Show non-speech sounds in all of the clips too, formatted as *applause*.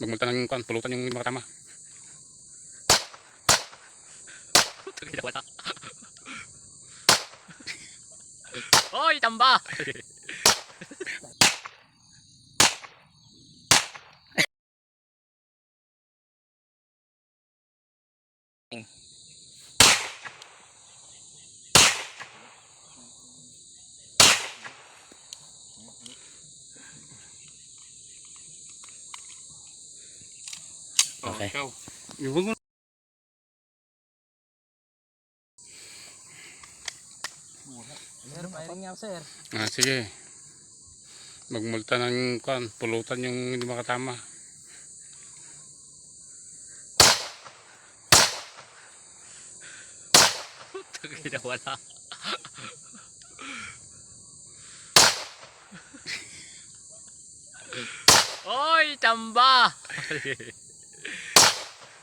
Magmunta ng kan, pulutan yung mga tama. *laughs* Wala. Hoy, tamba! *laughs* Okay. Ikaw. Yung mo. Sir, firing ako, sir. Ah, sige. Magmulta ng kan, pulutan yung hindi makatama. Tagay wala. *laughs* Hoy, tamba! *laughs*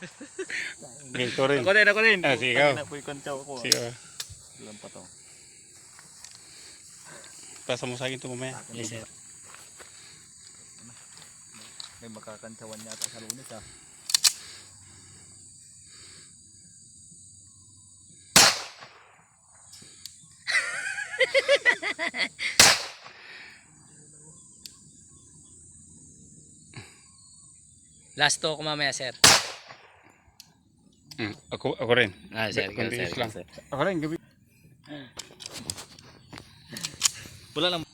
*laughs* Okay, ito rin. Ako rin, ako rin. Ah, sige, ikaw. Napoy kontsaw ko. Sige. ah. Ilan pa to? Pasa mo sa akin ito mamaya. Yes, sir. May makakantsawan yata sa lunes ah. Last to ako mamaya, sir. Mm, ako, ako rin. Ah, sir. Ako rin, gabi. Wala lang.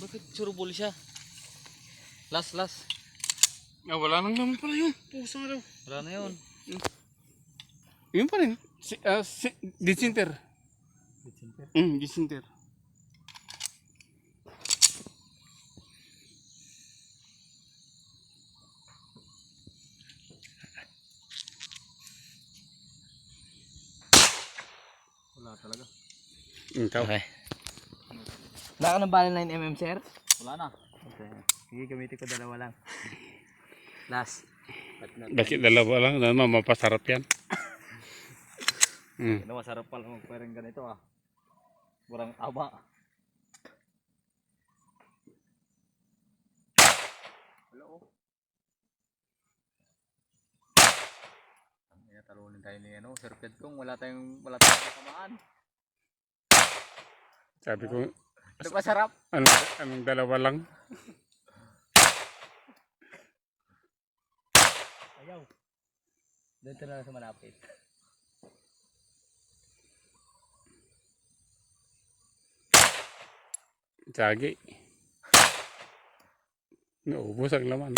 Bakit surubol siya? Last, last. Ah, wala nang naman pala yun. Pusa nga daw. Wala na yun. Yun pa rin. Si, ah, si, disinter. Mm, disinter. Wala talaga. Ikaw. Okay. Wala ka ng bala 9mm, sir? Wala na. Okay. Sige, gamitin ko dalawa lang. *laughs* Last. Bakit dalawa lang? Naman, mapasarap yan. Mm. Ano, masarap pala magpairing ganito ah. Burang taba. Hello. Ang talunin tayo ni ano, Sir Pedrong, wala tayong wala tayong kasamaan. Sabi ko, Ano ba sarap? ano, anong dalawa lang? Ayaw. Dito na lang sa malapit. Tsagi. Naubos ang laman.